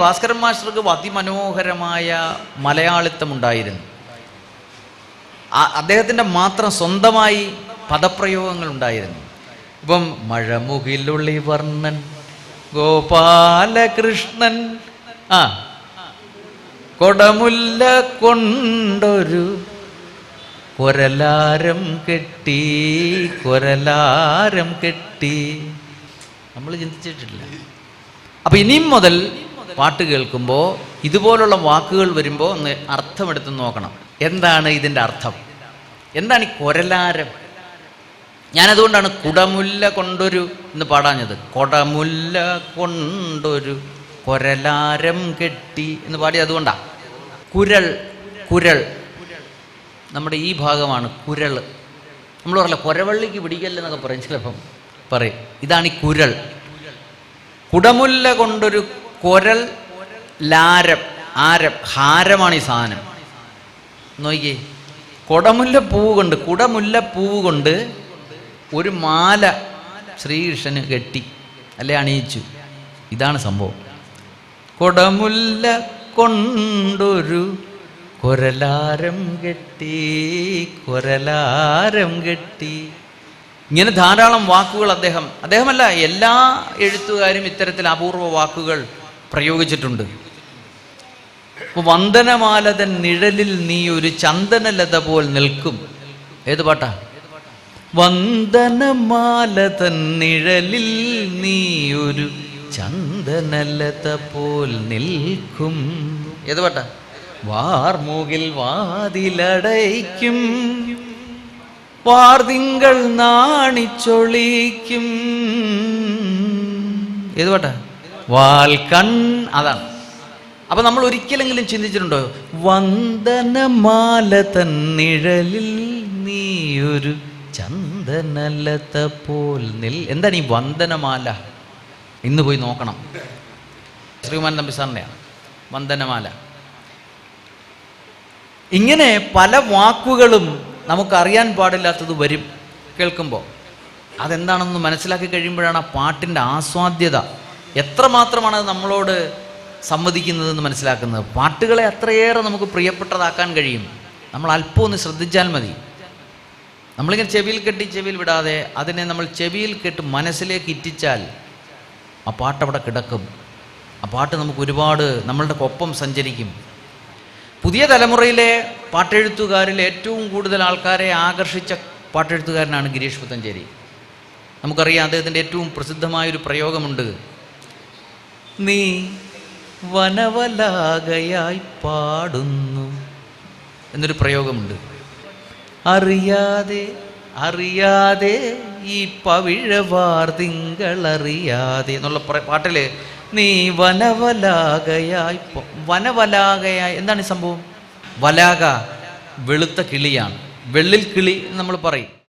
ഭാസ്കരൻ മാസ്റ്റർക്ക് അതിമനോഹരമായ മലയാളിത്തം ഉണ്ടായിരുന്നു ആ- അദ്ദേഹത്തിന്റെ മാത്രം സ്വന്തമായി പദപ്രയോഗങ്ങൾ ഉണ്ടായിരുന്നു ഇപ്പം മഴമുകിലുള്ളി വർണൻ ഗോപാലകൃഷ്ണൻ ആ കൊടമുല്ല കൊണ്ടൊരു കൊരലാരം കെട്ടി കൊരലാരം കെട്ടി. നമ്മൾ ചിന്തിച്ചിട്ടില്ല. അപ്പം ഇനിയും മുതൽ പാട്ട് കേൾക്കുമ്പോൾ ഇതുപോലുള്ള വാക്കുകൾ വരുമ്പോൾ ഒന്ന് അർത്ഥമെടുത്ത് നോക്കണം. എന്താണ് ഇതിന്റെ അർത്ഥം? എന്താണ് ഈ കൊരലാരം? ഞാനതുകൊണ്ടാണ് കുടമുല്ല കൊണ്ടൊരു എന്ന് പാടാഞ്ഞത്. കൊടമുല്ല കൊണ്ടൊരു കൊരലാരം കെട്ടി എന്ന് പാടി അതുകൊണ്ടാ. കുരൾ കുരൾ. നമ്മുടെ ഈ ഭാഗമാണ് കുരൾ. നമ്മൾ പറയില്ല കൊരവള്ളിക്ക് പിടിക്കല്ലെന്നൊക്കെ പറയും ചിലപ്പം. പറയും ഇതാണ് ഈ കുരൾ. കുടമുല്ല കൊണ്ടൊരു കൊരൽ ലാരം ആരം ഹാരമാണ് ഈ സാധനം. നോക്കിയേ കുടമുല്ല പൂവ് കൊണ്ട് കുടമുല്ല പൂവ് കൊണ്ട് ഒരു മാല ശ്രീകൃഷ്ണന് കെട്ടി അല്ലെ അണിയിച്ചു. ഇതാണ് സംഭവം. കൊടമുല്ല കൊണ്ടൊരു കൊരലാരം കെട്ടി കൊരലാരം കെട്ടി. ഇങ്ങനെ ധാരാളം വാക്കുകൾ അദ്ദേഹം അദ്ദേഹമല്ല എല്ലാ എഴുത്തുകാരും ഇത്തരത്തിൽ അപൂർവ വാക്കുകൾ പ്രയോഗിച്ചിട്ടുണ്ട്. വന്ദനമാലതൻ നിഴലിൽ നീ ഒരു ചന്ദനലത പോൽ നിൽക്കും. ഏത് പാട്ടാ? വന്ദനമാലതൻ നിഴലിൽ നീ ഒരു ചന്ദനലത പോൽ നിൽക്കും. ഏത് പാട്ടാ? വാർമൂകിൽ വാതിലടയ്ക്കും. വാർതിങ്കൾ നാണിച്ചൊളിക്കും. ഏത് പാട്ടാ? വാൽക്കൺ അതാണ്. അപ്പൊ നമ്മൾ ഒരിക്കലെങ്കിലും ചിന്തിച്ചിട്ടുണ്ടോ? വന്ദനമാല തന്നിഴലിൽ നിഴലിൽ നീ ഒരു ചന്ദനലത പോൽ നിൽ. എന്താണ് ഈ വന്ദനമാല? ഇന്ന് പോയി നോക്കണം. ശ്രീകുമാരൻ തമ്പി സാറിന്റെയാണ് വന്ദനമാല. ഇങ്ങനെ പല വാക്കുകളും നമുക്കറിയാൻ പാടില്ലാത്തത് വരും. കേൾക്കുമ്പോൾ അതെന്താണെന്ന് മനസ്സിലാക്കി കഴിയുമ്പോഴാണ് ആ പാട്ടിന്റെ ആസ്വാദ്യത. എത്രമാത്രമാണ് നമ്മളോട് സമ്മതിക്കുന്നതെന്ന് മനസ്സിലാക്കുന്നത്? പാട്ടുകളെ അത്രയേറെ നമുക്ക് പ്രിയപ്പെട്ടതാക്കാൻ കഴിയും. നമ്മൾ അല്പം ഒന്ന് ശ്രദ്ധിച്ചാൽ മതി. നമ്മളിങ്ങനെ ചെവിയിൽ കെട്ടി ചെവിയിൽ വിടാതെ അതിനെ നമ്മൾ ചെവിയിൽ കെട്ട് മനസ്സിലേക്ക് ഇറ്റിച്ചാൽ ആ പാട്ട് അവിടെ കിടക്കും. ആ പാട്ട് നമുക്ക് ഒരുപാട് നമ്മളുടെ ഒപ്പം സഞ്ചരിക്കും. പുതിയ തലമുറയിലെ പാട്ടെഴുത്തുകാരിൽ ഏറ്റവും കൂടുതൽ ആൾക്കാരെ ആകർഷിച്ച പാട്ടെഴുത്തുകാരനാണ് ഗിരീഷ് പുത്തഞ്ചേരി. നമുക്കറിയാം അദ്ദേഹത്തിന്റെ ഏറ്റവും പ്രസിദ്ധമായൊരു പ്രയോഗമുണ്ട്. നീ വനവലാകയായി പാടുന്നു. എന്നൊരു പ്രയോഗമുണ്ട്. അറിയാതെ അറിയാതെ ഈ പവിഴവാർ തിങ്കളറിയാതെ എന്നുള്ള പാട്ടിൽ നീ വനവലാകയായി വനവലാകയായി എന്താണ് ഈ സംഭവം? വലാക വെളുത്ത കിളിയാണ്. വെള്ളിൽ കിളി നമ്മൾ പറയും.